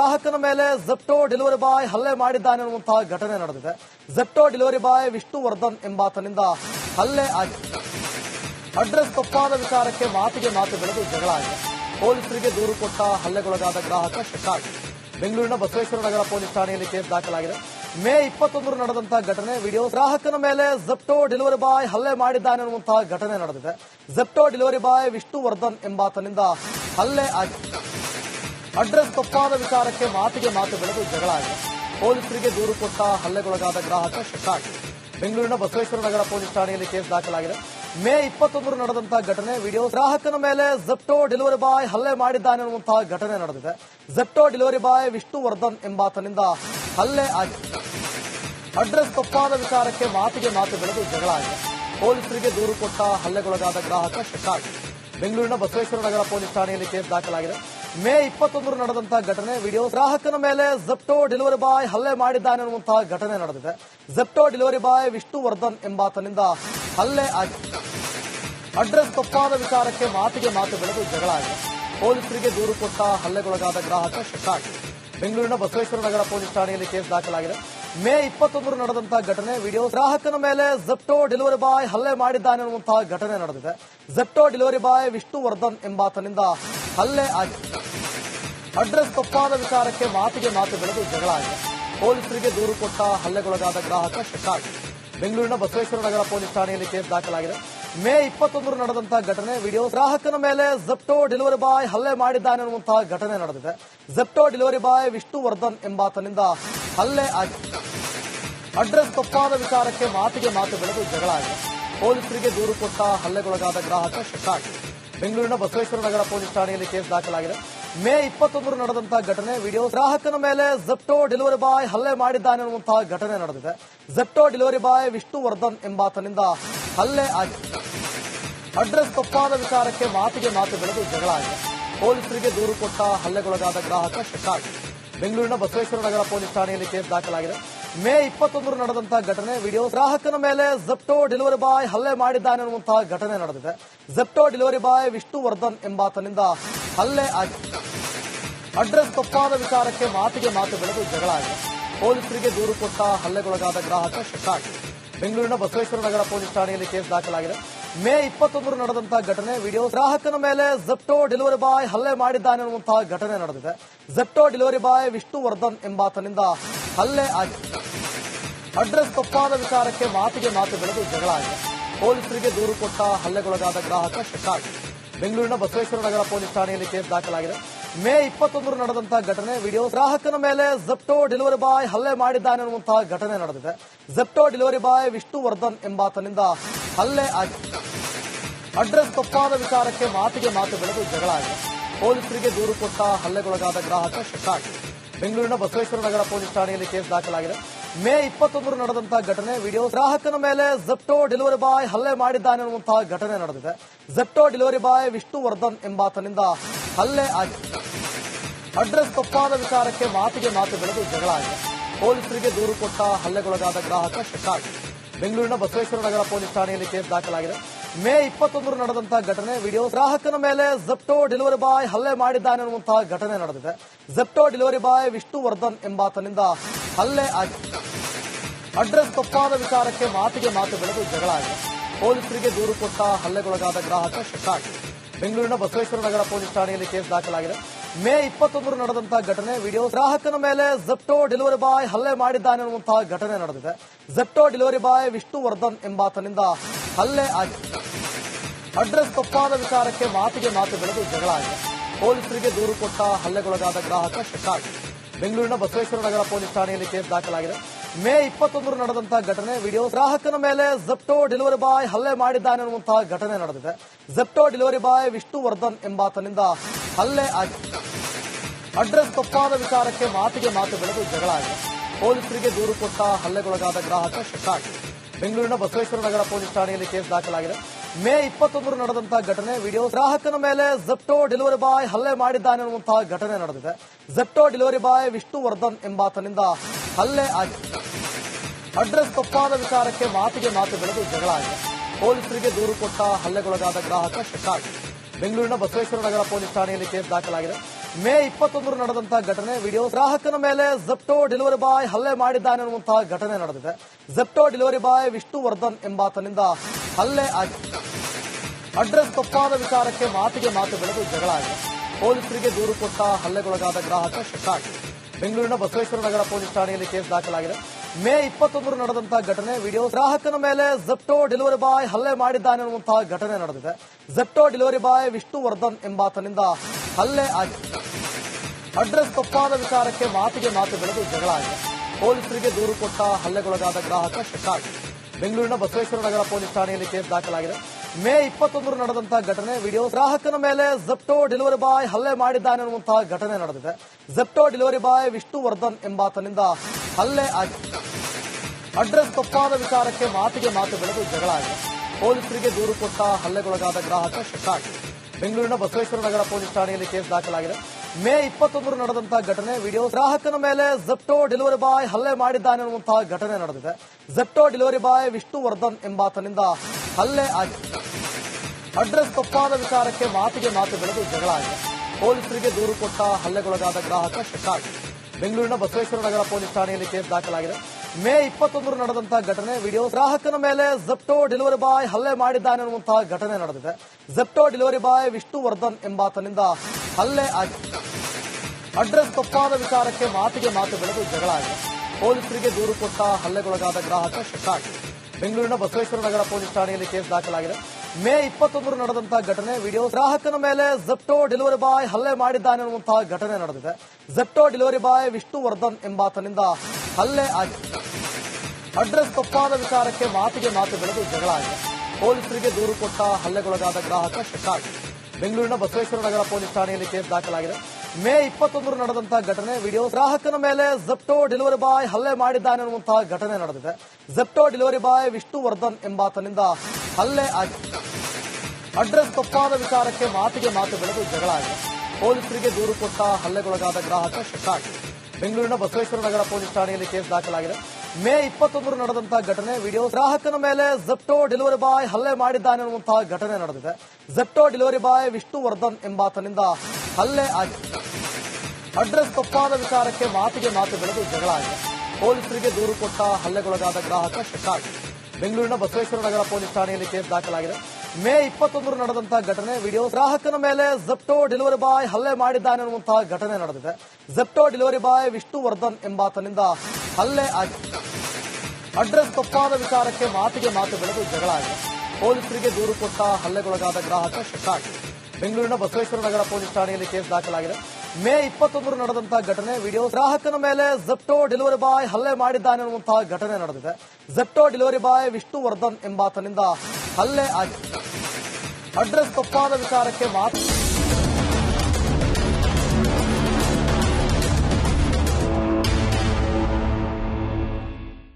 ಗ್ರಾಹಕನ ಮೇಲೆ ಜೆಪ್ಟೋ ಡೆಲಿವರಿ ಬಾಯ್ ಹಲ್ಲೆ ಮಾಡಿದ್ದಾನೆ ಅನ್ನುವಂತಹ ಘಟನೆ ನಡೆದಿದೆ. ಜೆಪ್ಟೋ ಡೆಲಿವರಿ ಬಾಯ್ ವಿಷ್ಣುವರ್ಧನ್ ಎಂಬಾತನಿಂದ ಹಲ್ಲೆ ಆಗಿದೆ ಅಡ್ರೆಸ್ ತಪ್ಪಾದ ವಿಚಾರಕ್ಕೆ ಮಾತಿಗೆ ಮಾತು ಬೆಳೆದು ಜಗಳ ಆಗಿದೆ. ಪೊಲೀಸರಿಗೆ ದೂರು ಕೊಟ್ಟ ಹಲ್ಲೆಗೊಳಗಾದ ಗ್ರಾಹಕ ಶಶಾಂಕ್ ಬೆಂಗಳೂರಿನ ಬಸವೇಶ್ವರ ನಗರ ಪೊಲೀಸ್ ಠಾಣೆಯಲ್ಲಿ ಕೇಸ್ ದಾಖಲಾಗಿದೆ. ಮೇ ಇಪ್ಪತ್ತೊಂದರ ನಡೆದಂತಹ ಘಟನೆ ವಿಡಿಯೋ ಗ್ರಾಹಕನ ಮೇಲೆ ಜೆಪ್ಟೋ ಡೆಲಿವರಿ ಬಾಯ್ ಹಲ್ಲೆ ಮಾಡಿದ್ದಾನೆ ಅನ್ನುವಂತಹ ಘಟನೆ ನಡೆದಿದೆ. ಜೆಪ್ಟೋ ಡೆಲಿವರಿ ಬಾಯ್ ವಿಷ್ಣುವರ್ಧನ್ ಎಂಬಾತನಿಂದ ಹಲ್ಲೆ ಆಗಿದೆ. ಅಡ್ರೆಸ್ ತಪ್ಪಾದ ವಿಚಾರಕ್ಕೆ ಮಾತಿಗೆ ಮಾತು ಬೆಳೆದು ಜಗಳ ಆಗಿದೆ. ಪೊಲೀಸರಿಗೆ ದೂರು ಕೊಟ್ಟ ಹಲ್ಲೆಗೊಳಗಾದ ಗ್ರಾಹಕ ಶಶಾಂಕ್. ಬೆಂಗಳೂರಿನ ಬಸವೇಶ್ವರ ನಗರ ಪೊಲೀಸ್ ಠಾಣೆಯಲ್ಲಿ ಕೇಸ್ ದಾಖಲಾಗಿದೆ. ಮೇ ಇಪ್ಪತ್ತೊಂದರ ನಡೆದಂತಹ ಘಟನೆ ವಿಡಿಯೋ ಗ್ರಾಹಕನ ಮೇಲೆ ಜೆಪ್ಟೋ ಡೆಲಿವರಿ ಬಾಯ್ ಹಲ್ಲೆ ಮಾಡಿದ್ದಾನೆ ಅನ್ನುವಂತಹ ಘಟನೆ ನಡೆದಿದೆ. ಜೆಪ್ಟೋ ಡೆಲಿವರಿ ಬಾಯ್ ವಿಷ್ಣುವರ್ಧನ್ ಎಂಬಾತನಿಂದ ಹಲ್ಲೆ ಆಗಿದೆ. ಅಡ್ರೆಸ್ ತಪ್ಪಾದ ವಿಚಾರಕ್ಕೆ ಮಾತಿಗೆ ಮಾತು ಬೆಳೆದು ಜಗಳ ಆಗಿದೆ. ಪೊಲೀಸರಿಗೆ ದೂರು ಕೊಟ್ಟ ಹಲ್ಲೆಗೊಳಗಾದ ಗ್ರಾಹಕ ಶಶಾಂಕ್. ಬೆಂಗಳೂರಿನ ಬಸವೇಶ್ವರ ನಗರ ಪೊಲೀಸ್ ಠಾಣೆಯಲ್ಲಿ ಕೇಸ್ ದಾಖಲಾಗಿದೆ. ಮೇ ಇಪ್ಪತ್ತೊಂದರ ನಡೆದಂತಹ ಘಟನೆ ವಿಡಿಯೋ. ಗ್ರಾಹಕನ ಮೇಲೆ ಜೆಪ್ಟೋ ಡೆಲಿವರಿ ಬಾಯ್ ಹಲ್ಲೆ ಮಾಡಿದ್ದಾನೆ ಅನ್ನುವಂತಹ ಘಟನೆ ನಡೆದಿದೆ. ಜೆಪ್ಟೋ ಡೆಲಿವರಿ ಬಾಯ್ ವಿಷ್ಣುವರ್ಧನ್ ಎಂಬಾತನಿಂದ ಹಲ್ಲೆ ಆಗಿದೆ ಅಡ್ರೆಸ್ ತಪ್ಪಾದ ವಿಚಾರಕ್ಕೆ ಮಾತಿಗೆ ಮಾತು ಬೆಳೆದು ಜಗಳ ಆಗಿದೆ. ಪೊಲೀಸರಿಗೆ ದೂರು ಕೊಟ್ಟ ಹಲ್ಲೆಗೊಳಗಾದ ಗ್ರಾಹಕ ಶಶಾಂಕ್ ಬೆಂಗಳೂರಿನ ಬಸವೇಶ್ವರ ನಗರ ಪೊಲೀಸ್ ಠಾಣೆಯಲ್ಲಿ ಕೇಸ್ ದಾಖಲಾಗಿದೆ. ಮೇ ಇಪ್ಪತ್ತೊಂದರ ನಡೆದಂತಹ ಘಟನೆ ವಿಡಿಯೋ. ಗ್ರಾಹಕನ ಮೇಲೆ ಜೆಪ್ಟೋ ಡೆಲಿವರಿ ಬಾಯ್ ಹಲ್ಲೆ ಮಾಡಿದ್ದಾನೆ ಅನ್ನುವಂತಹ ಘಟನೆ ನಡೆದಿದೆ. ಜೆಪ್ಟೋ ಡೆಲಿವರಿ ಬಾಯ್ ವಿಷ್ಣುವರ್ಧನ್ ಎಂಬಾತನಿಂದ ಹಲ್ಲೆ ಆಗಿದೆ. ಅಡ್ರೆಸ್ ತಪ್ಪಾದ ವಿಚಾರಕ್ಕೆ ಮಾತಿಗೆ ಮಾತು ಬೆಳೆದು ಜಗಳ ಆಗಿದೆ. ಪೊಲೀಸರಿಗೆ ದೂರು ಕೊಟ್ಟ ಹಲ್ಲೆಗೊಳಗಾದ ಗ್ರಾಹಕ ಶಶಾಂಕ್. ಬೆಂಗಳೂರಿನ ಬಸವೇಶ್ವರ ನಗರ ಪೊಲೀಸ್ ಠಾಣೆಯಲ್ಲಿ ಕೇಸ್ ದಾಖಲಾಗಿದೆ. ಮೇ ಇಪ್ಪತ್ತೊಂದರ ನಡೆದಂತಹ ಘಟನೆ ವಿಡಿಯೋ. ಗ್ರಾಹಕನ ಮೇಲೆ ಜೆಪ್ಟೋ ಡೆಲಿವರಿ ಬಾಯ್ ಹಲ್ಲೆ ಮಾಡಿದ್ದಾನೆ ಅನ್ನುವಂತಹ ಘಟನೆ ನಡೆದಿದೆ. ಜೆಪ್ಟೋ ಡೆಲಿವರಿ ಬಾಯ್ ವಿಷ್ಣುವರ್ಧನ್ ಎಂಬಾತನಿಂದ ಹಲ್ಲೆ ಆಗಿದೆ. ಅಡ್ರೆಸ್ ತಪ್ಪಾದ ವಿಚಾರಕ್ಕೆ ಮಾತಿಗೆ ಮಾತು ಬೆಳೆದು ಜಗಳ ಆಗಿದೆ. ಪೊಲೀಸರಿಗೆ ದೂರು ಕೊಟ್ಟ ಹಲ್ಲೆಗೊಳಗಾದ ಗ್ರಾಹಕ ಶಶಾಂಕ್. ಬೆಂಗಳೂರಿನ ಬಸವೇಶ್ವರ ನಗರ ಪೊಲೀಸ್ ಠಾಣೆಯಲ್ಲಿ ಕೇಸ್ ದಾಖಲಾಗಿದೆ. ಮೇ ಇಪ್ಪತ್ತೊಂದರ ನಡೆದಂತಹ ಘಟನೆ, ವಿಡಿಯೋ ಗ್ರಾಹಕನ ಮೇಲೆ ಜೆಪ್ಟೋ ಡೆಲಿವರಿ ಬಾಯ್ ಹಲ್ಲೆ ಮಾಡಿದ್ದಾನೆ ಅನ್ನುವಂತಹ ಘಟನೆ ನಡೆದಿದೆ. ಜೆಪ್ಟೋ ಡೆಲಿವರಿ ಬಾಯ್ ವಿಷ್ಣುವರ್ಧನ್ ಎಂಬಾತನಿಂದ ಹಲ್ಲೆ ಆಗಿದೆ ಅಡ್ರೆಸ್ ತಪ್ಪಾದ ವಿಚಾರಕ್ಕೆ ಮಾತಿಗೆ ಮಾತು ಬೆಳೆದು ಜಗಳ ಆಗಿದೆ. ಪೊಲೀಸರಿಗೆ ದೂರು ಕೊಟ್ಟ ಹಲ್ಲೆಗೊಳಗಾದ ಗ್ರಾಹಕ ಶಶಾಂಕ್. ಬೆಂಗಳೂರಿನ ಬಸವೇಶ್ವರ ನಗರ ಪೊಲೀಸ್ ಠಾಣೆಯಲ್ಲಿ ಕೇಸ್ ದಾಖಲಾಗಿದೆ. ಮೇ ಇಪ್ಪತ್ತೊಂದರ ನಡೆದಂತಹ ಘಟನೆ ವಿಡಿಯೋ. ಗ್ರಾಹಕನ ಮೇಲೆ ಜೆಪ್ಟೋ ಡೆಲಿವರಿ ಬಾಯ್ ಹಲ್ಲೆ ಮಾಡಿದ್ದಾನೆ ಅನ್ನುವಂತಹ ಘಟನೆ ನಡೆದಿದೆ. ಜೆಪ್ಟೋ ಡೆಲಿವರಿ ಬಾಯ್ ವಿಷ್ಣುವರ್ಧನ್ ಎಂಬಾತನಿಂದ ಹಲ್ಲೆ ಆಗಿದೆ ಅಡ್ರೆಸ್ ತಪ್ಪಾದ ವಿಚಾರಕ್ಕೆ ಮಾತಿಗೆ ಮಾತು ಬೆಳೆದು ಜಗಳ ಆಗಿದೆ. ಪೊಲೀಸರಿಗೆ ದೂರು ಕೊಟ್ಟ ಹಲ್ಲೆಗೊಳಗಾದ ಗ್ರಾಹಕ ಶಶಾಂಕ್ ಬೆಂಗಳೂರಿನ ಬಸವೇಶ್ವರ ನಗರ ಪೊಲೀಸ್ ಠಾಣೆಯಲ್ಲಿ ಕೇಸ್ ದಾಖಲಾಗಿದೆ. ಮೇ ಇಪ್ಪತ್ತೊಂದರ ನಡೆದಂತಹ ಘಟನೆ ವಿಡಿಯೋ. ಗ್ರಾಹಕನ ಮೇಲೆ ಜೆಪ್ಟೋ ಡೆಲಿವರಿ ಬಾಯ್ ಹಲ್ಲೆ ಮಾಡಿದ್ದಾನೆ ಅನ್ನುವಂತಹ ಘಟನೆ ನಡೆದಿದೆ. ಜೆಪ್ಟೋ ಡೆಲಿವರಿ ಬಾಯ್ ವಿಷ್ಣುವರ್ಧನ್ ಎಂಬಾತನಿಂದ ಹಲ್ಲೆ ಆಗಿದೆ. ಅಡ್ರೆಸ್ ತಪ್ಪಾದ ವಿಚಾರಕ್ಕೆ ಮಾತಿಗೆ ಮಾತು ಬೆಳೆದು ಜಗಳ ಆಗಿದೆ. ಪೊಲೀಸರಿಗೆ ದೂರು ಕೊಟ್ಟ ಹಲ್ಲೆಗೊಳಗಾದ ಗ್ರಾಹಕ ಶಶಾಂಕ್. ಬೆಂಗಳೂರಿನ ಬಸವೇಶ್ವರ ನಗರ ಪೊಲೀಸ್ ಠಾಣೆಯಲ್ಲಿ ಕೇಸ್ ದಾಖಲಾಗಿದೆ. ಮೇ ಇಪ್ಪತ್ತೊಂದರ ನಡೆದಂತಹ ಘಟನೆ ವಿಡಿಯೋ. ಗ್ರಾಹಕನ ಮೇಲೆ ಜೆಪ್ಟೋ ಡೆಲಿವರಿ ಬಾಯ್ ಹಲ್ಲೆ ಮಾಡಿದ್ದಾನೆ ಅನ್ನುವಂತಹ ಘಟನೆ ನಡೆದಿದೆ. ಜೆಪ್ಟೋ ಡೆಲಿವರಿ ಬಾಯ್ ವಿಷ್ಣುವರ್ಧನ್ ಎಂಬಾತನಿಂದ ಹಲ್ಲೆ ಆಗಿದೆ. ಅಡ್ರೆಸ್ ತಪ್ಪಾದ ವಿಚಾರಕ್ಕೆ ಮಾತಿಗೆ ಮಾತು ಬೆಳೆದು ಜಗಳ ಆಗಿದೆ. ಪೊಲೀಸರಿಗೆ ದೂರು ಕೊಟ್ಟ ಹಲ್ಲೆಗೊಳಗಾದ ಗ್ರಾಹಕ ಶಶಾಂಕ್. ಬೆಂಗಳೂರಿನ ಬಸವೇಶ್ವರ ನಗರ ಪೊಲೀಸ್ ಠಾಣೆಯಲ್ಲಿ ಕೇಸ್ ದಾಖಲಾಗಿದೆ. ಮೇ ಇಪ್ಪತ್ತೊಂದರ ನಡೆದಂತಹ ಘಟನೆ, ವಿಡಿಯೋ ಗ್ರಾಹಕನ ಮೇಲೆ ಜೆಪ್ಟೋ ಡೆಲಿವರಿ ಬಾಯ್ ಹಲ್ಲೆ ಮಾಡಿದ್ದಾನೆ ಅನ್ನುವಂತಹ ಘಟನೆ ನಡೆದಿದೆ. ಜೆಪ್ಟೋ ಡೆಲಿವರಿ ಬಾಯ್ ವಿಷ್ಣುವರ್ಧನ್ ಎಂಬಾತನಿಂದ ಹಲ್ಲೆ ಆಗಿದೆ ಅಡ್ರೆಸ್ ತಪ್ಪಾದ ವಿಚಾರಕ್ಕೆ ಮಾತಿಗೆ ಮಾತು ಬೆಳೆದು ಜಗಳ ಆಗಿದೆ. ಪೊಲೀಸರಿಗೆ ದೂರು ಕೊಟ್ಟ ಹಲ್ಲೆಗೊಳಗಾದ ಗ್ರಾಹಕ ಶಶಾಂಕ್. ಬೆಂಗಳೂರಿನ ಬಸವೇಶ್ವರ ನಗರ ಪೊಲೀಸ್ ಠಾಣೆಯಲ್ಲಿ ಕೇಸ್ ದಾಖಲಾಗಿದೆ. ಮೇ ಇಪ್ಪತ್ತೊಂದರ ನಡೆದಂತಹ ಘಟನೆ ವಿಡಿಯೋ. ಗ್ರಾಹಕನ ಮೇಲೆ ಜೆಪ್ಟೋ ಡೆಲಿವರಿ ಬಾಯ್ ಹಲ್ಲೆ ಮಾಡಿದ್ದಾನೆ ಅನ್ನುವಂತಹ ಘಟನೆ ನಡೆದಿದೆ. ಜೆಪ್ಟೋ ಡೆಲಿವರಿ ಬಾಯ್ ವಿಷ್ಣುವರ್ಧನ್ ಎಂಬಾತನಿಂದ ಹಲ್ಲೆ ಆಗಿದೆ ಅಡ್ರೆಸ್ ತಪ್ಪಾದ ವಿಚಾರಕ್ಕೆ ಮಾತಿಗೆ ಮಾತು ಬೆಳೆದು ಜಗಳ ಆಗಿದೆ. ಪೊಲೀಸರಿಗೆ ದೂರು ಕೊಟ್ಟ ಹಲ್ಲೆಗೊಳಗಾದ ಗ್ರಾಹಕ ಶಶಾಂಕ್ ಬೆಂಗಳೂರಿನ ಬಸವೇಶ್ವರ ನಗರ ಪೊಲೀಸ್ ಠಾಣೆಯಲ್ಲಿ ಕೇಸ್ ದಾಖಲಾಗಿದೆ. ಮೇ ಇಪ್ಪತ್ತೊಂದರ ನಡೆದಂತಹ ಘಟನೆ ವಿಡಿಯೋ. ಗ್ರಾಹಕನ ಮೇಲೆ ಜೆಪ್ಟೋ ಡೆಲಿವರಿ ಬಾಯ್ ಹಲ್ಲೆ ಮಾಡಿದ್ದಾನೆ ಅನ್ನುವಂತಹ ಘಟನೆ ನಡೆದಿದೆ. ಜೆಪ್ಟೋ ಡೆಲಿವರಿ ಬಾಯ್ ವಿಷ್ಣುವರ್ಧನ್ ಎಂಬಾತನಿಂದ ಹಲ್ಲೆ ಆಗಿದೆ. ಅಡ್ರೆಸ್ ತಪ್ಪಾದ ವಿಚಾರಕ್ಕೆ ಮಾತಿಗೆ ಮಾತು ಬೆಳೆದು ಜಗಳ ಆಗಿದೆ. ಪೊಲೀಸರಿಗೆ ದೂರು ಕೊಟ್ಟ ಹಲ್ಲೆಗೊಳಗಾದ ಗ್ರಾಹಕ ಶಶಾಂಕ್. ಬೆಂಗಳೂರಿನ ಬಸವೇಶ್ವರ ನಗರ ಪೊಲೀಸ್ ಠಾಣೆಯಲ್ಲಿ ಕೇಸ್ ದಾಖಲಾಗಿದೆ. ಮೇ ಇಪ್ಪತ್ತೊಂದರ ನಡೆದಂತಹ ಘಟನೆ ವಿಡಿಯೋ. ಗ್ರಾಹಕನ ಮೇಲೆ ಜೆಪ್ಟೋ ಡೆಲಿವರಿ ಬಾಯ್ ಹಲ್ಲೆ ಮಾಡಿದ್ದಾನೆ ಅನ್ನುವಂತಹ ಘಟನೆ ನಡೆದಿದೆ. ಜೆಪ್ಟೋ ಡೆಲಿವರಿ ಬಾಯ್ ವಿಷ್ಣುವರ್ಧನ್ ಎಂಬಾತನಿಂದ ಹಲ್ಲೆ ಆಗಿದೆ. ಅಡ್ರೆಸ್ ತಪ್ಪಾದ ವಿಚಾರಕ್ಕೆ ಮಾತಿಗೆ ಮಾತು ಬೆಳೆದು ಜಗಳ ಆಗಿದೆ. ಪೊಲೀಸರಿಗೆ ದೂರು ಕೊಟ್ಟ ಹಲ್ಲೆಗೊಳಗಾದ ಗ್ರಾಹಕ ಶಶಾಂಕ್. ಬೆಂಗಳೂರಿನ ಬಸವೇಶ್ವರ ನಗರ ಪೊಲೀಸ್ ಠಾಣೆಯಲ್ಲಿ ಕೇಸ್ ದಾಖಲಾಗಿದೆ. ಮೇ ಇಪ್ಪತ್ತೊಂದರ ನಡೆದಂತಹ ಘಟನೆ, ವಿಡಿಯೋ ಗ್ರಾಹಕನ ಮೇಲೆ ಜೆಪ್ಟೋ ಡೆಲಿವರಿ ಬಾಯ್ ಹಲ್ಲೆ ಮಾಡಿದ್ದಾನೆ ಅನ್ನುವಂತಹ ಘಟನೆ ನಡೆದಿದೆ. ಜೆಪ್ಟೋ ಡೆಲಿವರಿ ಬಾಯ್ ವಿಷ್ಣುವರ್ಧನ್ ಎಂಬಾತನಿಂದ ಹಲ್ಲೆ ಆಗಿದೆ ಅಡ್ರೆಸ್ ತಪ್ಪಾದ ವಿಚಾರಕ್ಕೆ ಮಾತಿಗೆ ಮಾತು ಬೆಳೆದು ಜಗಳ ಆಗಿದೆ. ಪೊಲೀಸರಿಗೆ ದೂರು ಕೊಟ್ಟ ಹಲ್ಲೆಗೊಳಗಾದ ಗ್ರಾಹಕ ಶಶಾಂಕ್. ಬೆಂಗಳೂರಿನ ಬಸವೇಶ್ವರ ನಗರ ಪೊಲೀಸ್ ಠಾಣೆಯಲ್ಲಿ ಕೇಸ್ ದಾಖಲಾಗಿದೆ. ಮೇ ಇಪ್ಪತ್ತೊಂದರ ನಡೆದಂತಹ ಘಟನೆ ವಿಡಿಯೋ. ಗ್ರಾಹಕನ ಮೇಲೆ ಜೆಪ್ಟೋ ಡೆಲಿವರಿ ಬಾಯ್ ಹಲ್ಲೆ ಮಾಡಿದ್ದಾನೆ ಅನ್ನುವಂತಹ ಘಟನೆ ನಡೆದಿದೆ. ಜೆಪ್ಟೋ ಡೆಲಿವರಿ ಬಾಯ್ ವಿಷ್ಣುವರ್ಧನ್ ಎಂಬಾತನಿಂದ ಹಲ್ಲೆ ಆಗಿದೆ ಅಡ್ರೆಸ್ ತಪ್ಪಾದ ವಿಚಾರಕ್ಕೆ ಮಾತಿಗೆ ಮಾತು ಬೆಳೆದು ಜಗಳ ಆಗಿದೆ. ಪೊಲೀಸರಿಗೆ ದೂರು ಕೊಟ್ಟ ಹಲ್ಲೆಗೊಳಗಾದ ಗ್ರಾಹಕ ಶಶಾಂಕ್ ಬೆಂಗಳೂರಿನ ಬಸವೇಶ್ವರ ನಗರ ಪೊಲೀಸ್ ಠಾಣೆಯಲ್ಲಿ ಕೇಸ್ ದಾಖಲಾಗಿದೆ. ಮೇ ಇಪ್ಪತ್ತೊಂದರ ನಡೆದಂತಹ ಘಟನೆ ವಿಡಿಯೋ. ಗ್ರಾಹಕನ ಮೇಲೆ ಜೆಪ್ಟೋ ಡೆಲಿವರಿ ಬಾಯ್ ಹಲ್ಲೆ ಮಾಡಿದ್ದಾನೆ ಅನ್ನುವಂತಹ ಘಟನೆ ನಡೆದಿದೆ. ಜೆಪ್ಟೋ ಡೆಲಿವರಿ ಬಾಯ್ ವಿಷ್ಣುವರ್ಧನ್ ಎಂಬಾತನಿಂದ ಹಲ್ಲೆ ಆಗಿದೆ. ಅಡ್ರೆಸ್ ತಪ್ಪಾದ ವಿಚಾರಕ್ಕೆ ಮಾತಿಗೆ ಮಾತು ಬೆಳೆದು ಜಗಳ ಆಗಿದೆ. ಪೊಲೀಸರಿಗೆ ದೂರು ಕೊಟ್ಟ ಹಲ್ಲೆಗೊಳಗಾದ ಗ್ರಾಹಕ ಶಶಾಂಕ್. ಬೆಂಗಳೂರಿನ ಬಸವೇಶ್ವರ ನಗರ ಪೊಲೀಸ್ ಠಾಣೆಯಲ್ಲಿ ಕೇಸ್ ದಾಖಲಾಗಿದೆ. ಮೇ ಇಪ್ಪತ್ತೊಂದರ ನಡೆದಂತಹ ಘಟನೆ ವಿಡಿಯೋ. ಗ್ರಾಹಕನ ಮೇಲೆ ಜೆಪ್ಟೋ ಡೆಲಿವರಿ ಬಾಯ್ ಹಲ್ಲೆ ಮಾಡಿದ್ದಾನೆ ಅನ್ನುವಂತಹ ಘಟನೆ ನಡೆದಿದೆ. ಜೆಪ್ಟೋ ಡೆಲಿವರಿ ಬಾಯ್ ವಿಷ್ಣುವರ್ಧನ್ ಎಂಬಾತನಿಂದ ಹಲ್ಲೆ ಆಗಿದೆ. ಅಡ್ರೆಸ್ ತಪ್ಪಾದ ವಿಚಾರಕ್ಕೆ ಮಾತಿಗೆ ಮಾತು ಬೆಳೆದು ಜಗಳ ಆಗಿದೆ. ಪೊಲೀಸರಿಗೆ ದೂರು ಕೊಟ್ಟ ಹಲ್ಲೆಗೊಳಗಾದ ಗ್ರಾಹಕ ಶಶಾಂಕ್. ಬೆಂಗಳೂರಿನ ಬಸವೇಶ್ವರ ನಗರ ಪೊಲೀಸ್ ಠಾಣೆಯಲ್ಲಿ ಕೇಸ್ ದಾಖಲಾಗಿದೆ. ಮೇ ಇಪ್ಪತ್ತೊಂದರ ನಡೆದಂತಹ ಘಟನೆ, ವಿಡಿಯೋ ಗ್ರಾಹಕನ ಮೇಲೆ ಜೆಪ್ಟೋ ಡೆಲಿವರಿ ಬಾಯ್ ಹಲ್ಲೆ ಮಾಡಿದ್ದಾನೆ ಅನ್ನುವಂತಹ ಘಟನೆ ನಡೆದಿದೆ. ಜೆಪ್ಟೋ ಡೆಲಿವರಿ ಬಾಯ್ ವಿಷ್ಣುವರ್ಧನ್ ಎಂಬಾತನಿಂದ ಹಲ್ಲೆ ಆಗಿದೆ ಅಡ್ರೆಸ್ ತಪ್ಪಾದ ವಿಚಾರಕ್ಕೆ ಮಾತಿಗೆ ಮಾತು ಬೆಳೆದು ಜಗಳ ಆಗಿದೆ. ಪೊಲೀಸರಿಗೆ ದೂರು ಕೊಟ್ಟ ಹಲ್ಲೆಗೊಳಗಾದ ಗ್ರಾಹಕ ಶಶಾಂಕ್. ಬೆಂಗಳೂರಿನ ಬಸವೇಶ್ವರ ನಗರ ಪೊಲೀಸ್ ಠಾಣೆಯಲ್ಲಿ ಕೇಸ್ ದಾಖಲಾಗಿದೆ. ಮೇ ಇಪ್ಪತ್ತೊಂದರ ನಡೆದಂತಹ ಘಟನೆ ವಿಡಿಯೋ. ಗ್ರಾಹಕನ ಮೇಲೆ ಜೆಪ್ಟೋ ಡೆಲಿವರಿ ಬಾಯ್ ಹಲ್ಲೆ ಮಾಡಿದ್ದಾನೆ ಅನ್ನುವಂತಹ ಘಟನೆ ನಡೆದಿದೆ. ಜೆಪ್ಟೋ ಡೆಲಿವರಿ ಬಾಯ್ ವಿಷ್ಣುವರ್ಧನ್ ಎಂಬಾತನಿಂದ ಹಲ್ಲೆ ಆಗಿದೆ ಅಡ್ರೆಸ್ ತಪ್ಪಾದ ವಿಚಾರಕ್ಕೆ ಮಾತಿಗೆ ಮಾತು ಬೆಳೆದು ಜಗಳ ಆಗಿದೆ. ಪೊಲೀಸರಿಗೆ ದೂರು ಕೊಟ್ಟ ಹಲ್ಲೆಗೊಳಗಾದ ಗ್ರಾಹಕ ಶಶಾಂಕ್ ಬೆಂಗಳೂರಿನ ಬಸವೇಶ್ವರ ನಗರ ಪೊಲೀಸ್ ಠಾಣೆಯಲ್ಲಿ ಕೇಸ್ ದಾಖಲಾಗಿದೆ. ಮೇ ಇಪ್ಪತ್ತೊಂದರ ನಡೆದಂತಹ ಘಟನೆ ವಿಡಿಯೋ. ಗ್ರಾಹಕನ ಮೇಲೆ ಜೆಪ್ಟೋ ಡೆಲಿವರಿ ಬಾಯ್ ಹಲ್ಲೆ ಮಾಡಿದ್ದಾನೆ ಅನ್ನುವಂತಹ ಘಟನೆ ನಡೆದಿದೆ. ಜೆಪ್ಟೋ ಡೆಲಿವರಿ ಬಾಯ್ ವಿಷ್ಣುವರ್ಧನ್ ಎಂಬಾತನಿಂದ ಹಲ್ಲೆ ಆಗಿದೆ. ಅಡ್ರೆಸ್ ತಪ್ಪಾದ ವಿಚಾರಕ್ಕೆ ಮಾತಿಗೆ ಮಾತು ಬೆಳೆದು ಜಗಳ ಆಗಿದೆ. ಪೊಲೀಸರಿಗೆ ದೂರು ಕೊಟ್ಟ ಹಲ್ಲೆಗೊಳಗಾದ ಗ್ರಾಹಕ ಶಶಾಂಕ್. ಬೆಂಗಳೂರಿನ ಬಸವೇಶ್ವರ ನಗರ ಪೊಲೀಸ್ ಠಾಣೆಯಲ್ಲಿ ಕೇಸ್ ದಾಖಲಾಗಿದೆ. ಮೇ ಇಪ್ಪತ್ತೊಂದರ ನಡೆದಂತಹ ಘಟನೆ ವಿಡಿಯೋ. ಗ್ರಾಹಕನ ಮೇಲೆ ಜೆಪ್ಟೋ ಡೆಲಿವರಿ ಬಾಯ್ ಹಲ್ಲೆ ಮಾಡಿದ್ದಾನೆ ಅನ್ನುವಂತಹ ಘಟನೆ ನಡೆದಿದೆ. ಜೆಪ್ಟೋ ಡೆಲಿವರಿ ಬಾಯ್ ವಿಷ್ಣುವರ್ಧನ್ ಎಂಬಾತನಿಂದ ಹಲ್ಲೆ ಆಗಿದೆ. ಅಡ್ರೆಸ್ ತಪ್ಪಾದ ವಿಚಾರಕ್ಕೆ ಮಾತಿಗೆ ಮಾತು ಬೆಳೆದು ಜಗಳ ಆಗಿದೆ. ಪೊಲೀಸರಿಗೆ ದೂರು ಕೊಟ್ಟ ಹಲ್ಲೆಗೊಳಗಾದ ಗ್ರಾಹಕ ಶಶಾಂಕ್. ಬೆಂಗಳೂರಿನ ಬಸವೇಶ್ವರ ನಗರ ಪೊಲೀಸ್ ಠಾಣೆಯಲ್ಲಿ ಕೇಸ್ ದಾಖಲಾಗಿದೆ. ಮೇ ಇಪ್ಪತ್ತೊಂದರ ನಡೆದಂತಹ ಘಟನೆ, ವಿಡಿಯೋ ಗ್ರಾಹಕನ ಮೇಲೆ ಜೆಪ್ಟೋ ಡೆಲಿವರಿ ಬಾಯ್ ಹಲ್ಲೆ ಮಾಡಿದ್ದಾನೆ ಅನ್ನುವಂತಹ ಘಟನೆ ನಡೆದಿದೆ. ಜೆಪ್ಟೋ ಡೆಲಿವರಿ ಬಾಯ್ ವಿಷ್ಣುವರ್ಧನ್ ಎಂಬಾತನಿಂದ ಹಲ್ಲೆ ಆಗಿದೆ ಅಡ್ರೆಸ್ ತಪ್ಪಾದ ವಿಚಾರಕ್ಕೆ ಮಾತಿಗೆ ಮಾತು ಬೆಳೆದು ಜಗಳ ಆಗಿದೆ. ಪೊಲೀಸರಿಗೆ ದೂರು ಕೊಟ್ಟ ಹಲ್ಲೆಗೊಳಗಾದ ಗ್ರಾಹಕ ಶಶಾಂಕ್. ಬೆಂಗಳೂರಿನ ಬಸವೇಶ್ವರ ನಗರ ಪೊಲೀಸ್ ಠಾಣೆಯಲ್ಲಿ ಕೇಸ್ ದಾಖಲಾಗಿದೆ. ಮೇ ಇಪ್ಪತ್ತೊಂದರ ನಡೆದಂತಹ ಘಟನೆ ವಿಡಿಯೋ. ಗ್ರಾಹಕನ ಮೇಲೆ ಜೆಪ್ಟೋ ಡೆಲಿವರಿ ಬಾಯ್ ಹಲ್ಲೆ ಮಾಡಿದ್ದಾನೆ ಅನ್ನುವಂತಹ ಘಟನೆ ನಡೆದಿದೆ. ಜೆಪ್ಟೋ ಡೆಲಿವರಿ ಬಾಯ್ ವಿಷ್ಣುವರ್ಧನ್ ಎಂಬಾತನಿಂದ ಹಲ್ಲೆ ಆಗಿದೆ ಅಡ್ರೆಸ್ ತಪ್ಪಾದ ವಿಚಾರಕ್ಕೆ ಮಾತಿಗೆ ಮಾತು ಬೆಳೆದು ಜಗಳ ಆಗಿದೆ. ಪೊಲೀಸರಿಗೆ ದೂರು ಕೊಟ್ಟ ಹಲ್ಲೆಗೊಳಗಾದ ಗ್ರಾಹಕ ಶಶಾಂಕ್ ಬೆಂಗಳೂರಿನ ಬಸವೇಶ್ವರ ನಗರ ಪೊಲೀಸ್ ಠಾಣೆಯಲ್ಲಿ ಕೇಸ್ ದಾಖಲಾಗಿದೆ. ಮೇ ಇಪ್ಪತ್ತೊಂದರ ನಡೆದಂತಹ ಘಟನೆ ವಿಡಿಯೋ. ಗ್ರಾಹಕನ ಮೇಲೆ ಜೆಪ್ಟೋ ಡೆಲಿವರಿ ಬಾಯ್ ಹಲ್ಲೆ ಮಾಡಿದ್ದಾನೆ ಅನ್ನುವಂತಹ ಘಟನೆ ನಡೆದಿದೆ. ಜೆಪ್ಟೋ ಡೆಲಿವರಿ ಬಾಯ್ ವಿಷ್ಣುವರ್ಧನ್ ಎಂಬಾತನಿಂದ ಹಲ್ಲೆ ಆಗಿದೆ. ಅಡ್ರೆಸ್ ತಪ್ಪಾದ ವಿಚಾರಕ್ಕೆ ಮಾತು